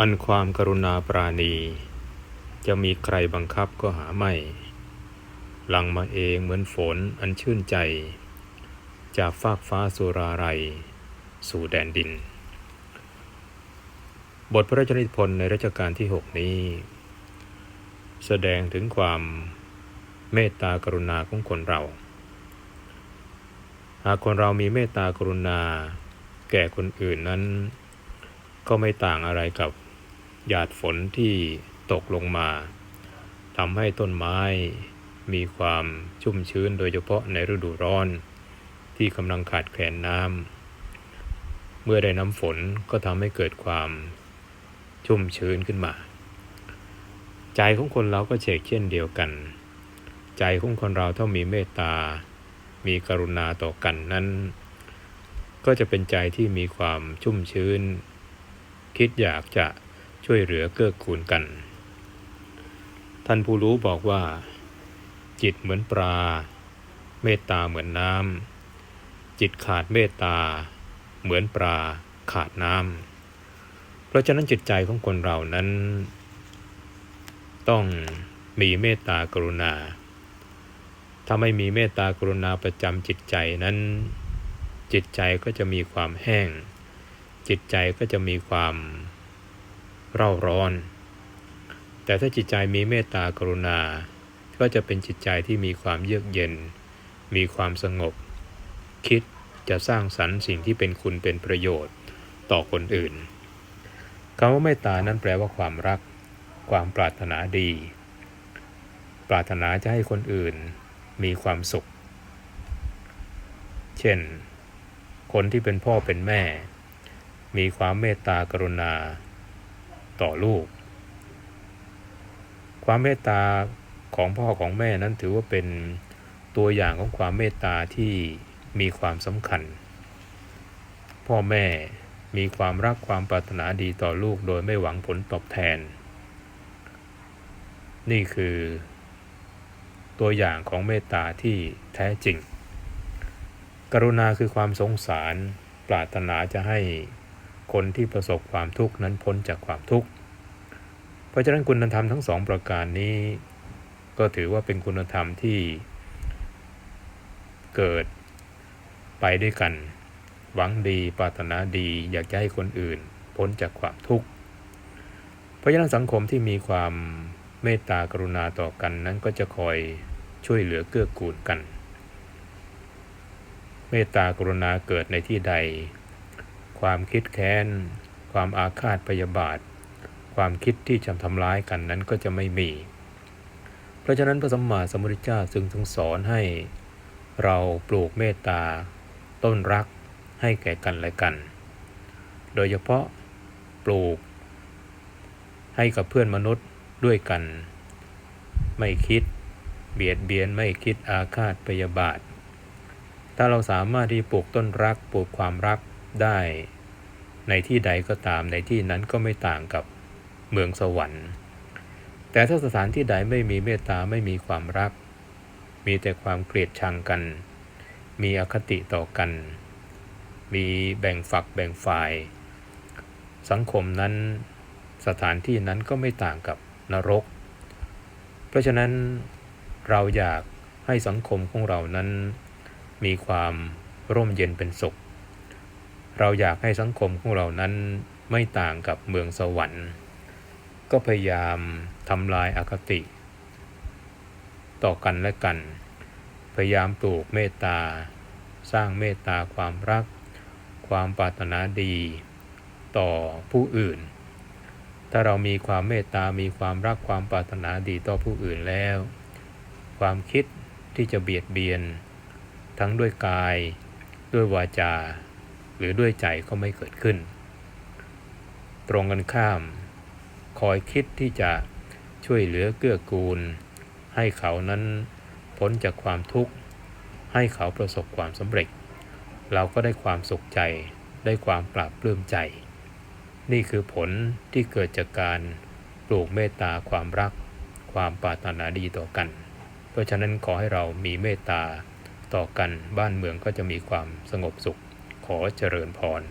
อันความกรุณาปราณี จะมีใครบังคับก็หาไม่ หลังมาเองเหมือนฝนอันชื่นใจ จากฟากฟ้าสุราไรสู่แดนดิน บทพระราชนิพนธ์ในรัชกาลที่ 6 นี้ แสดงถึงความเมตตากรุณาของคนเรา หากคนเรามีเมตตากรุณาแก่คนอื่นนั้นก็ไม่ต่างอะไรกับ หยาดฝนที่ตกลงมาทำให้ต้นไม้มีความชุ่มชื้นโดยเฉพาะในฤดูร้อน ที่กำลังขาดแคลนน้ำเมื่อได้น้ำฝนก็ทำให้เกิดความชุ่มชื้นขึ้นมา ใจของคนเราก็เชกเช่นเดียวกัน ใจของคนเราถ้ามีเมตตา มีกรุณาต่อกันนั้น ก็จะเป็นใจที่มีความชุ่มชื้น คิดอยากจะ ช่วยเหลือเกื้อกูลกัน ท่านผู้รู้บอกว่า จิตเหมือนปลา เมตตาเหมือนน้ำจิตขาดเมตตา เหมือนปลาขาดน้ำเพราะฉะนั้นจิตใจของคนเรานั้น ต้องมีเมตตากรุณา ถ้าไม่มีเมตตากรุณาประจำจิตใจนั้น จิตใจก็จะมีความแห้ง จิตใจก็จะมีความ เร่าร้อน แต่ถ้าจิตใจมีเมตตากรุณา ก็จะเป็นจิตใจที่มีความเยือกเย็น มีความสงบ คิดจะสร้างสรรค์สิ่งที่เป็นคุณเป็นประโยชน์ต่อคนอื่นคำว่าเมตตานั้นแปลว่าความรัก ความปรารถนาดี ปรารถนาจะให้คนอื่นมีความสุข เช่น คนที่เป็นพ่อเป็นแม่ มีความเมตตากรุณา ต่อลูก ความเมตตาของพ่อของแม่นั้นถือว่าเป็นตัวอย่างของความเมตตาที่มีความสำคัญ พ่อแม่มีความรักความปรารถนาดีต่อลูกโดยไม่หวังผลตอบแทน นี่คือ ตัวอย่างของเมตตาที่แท้จริง กรุณาคือความสงสารปรารถนาจะให้ คนที่ประสบความทุกข์นั้นพ้นจากความทุกข์ เพราะฉะนั้นคุณธรรมทั้งสองประการนี้ ก็ถือว่าเป็นคุณธรรมที่เกิดไปด้วยกัน หวังดีปรารถนาดีอยากจะให้คนอื่น พ้นจากความทุกข์ เพราะฉะนั้นสังคมที่มีความเมตตากรุณาต่อกันนั้นก็จะคอยช่วยเหลือเกื้อกูลกัน เมตตากรุณาเกิดในที่ใด ความคิดแค้น ความอาฆาตพยาบาท ความคิดที่จะทำร้ายกันนั้นก็จะไม่มี เพราะฉะนั้นพระสัมมาสัมพุทธเจ้าจึงทรงสอนให้ เราปลูกเมตตา ต้นรักให้แก่กันและกัน โดยเฉพาะปลูก ให้กับเพื่อนมนุษย์ด้วยกัน ไม่คิดเบียดเบียนไม่คิดอาฆาตพยาบาท ถ้าเราสามารถที่ปลูกต้นรักปลูกความรัก ได้ในที่ใดก็ตามในที่นั้นก็ไม่ต่างกับเมืองสวรรค์ แต่ถ้าสถานที่ใดไม่มีเมตตาไม่มีความรัก มีแต่ความเกลียดชังกัน มีอคติต่อกัน มีแบ่งฝักแบ่งฝ่าย สังคมนั้นสถานที่นั้นก็ไม่ต่างกับนรก เพราะฉะนั้นเราอยากให้สังคมของเรานั้น มีความร่มเย็นเป็นสุข เราอยากให้สังคมของเรานั้นไม่ต่างกับเมืองสวรรค์ ก็พยายามทำลายอาคติ ต่อกันและกัน พยายามปลูกเมตตา สร้างเมตตาความรัก ความปรารถนาดี ต่อผู้อื่น ถ้าเรามีความเมตตา มีความรักความปรารถนาดีต่อผู้อื่นแล้ว ความคิดที่จะเบียดเบียน ทั้งด้วยกาย ด้วยวาจา หรือด้วยใจก็ไม่เกิดขึ้น ตรงกันข้าม คอยคิดที่จะช่วยเหลือเกื้อกูล ให้เขานั้นพ้นจากความทุกข์ ให้เขาประสบความสำเร็จ เราก็ได้ความสุขใจ ได้ความปราบปลื้มใจ นี่คือผลที่เกิดจากการปลูกเมตตาความรัก ความปรารถนาดีต่อกัน เพราะฉะนั้นขอให้เรามีเมตตาต่อกันบ้านเมืองก็จะมีความสงบสุข ขอเจริญพร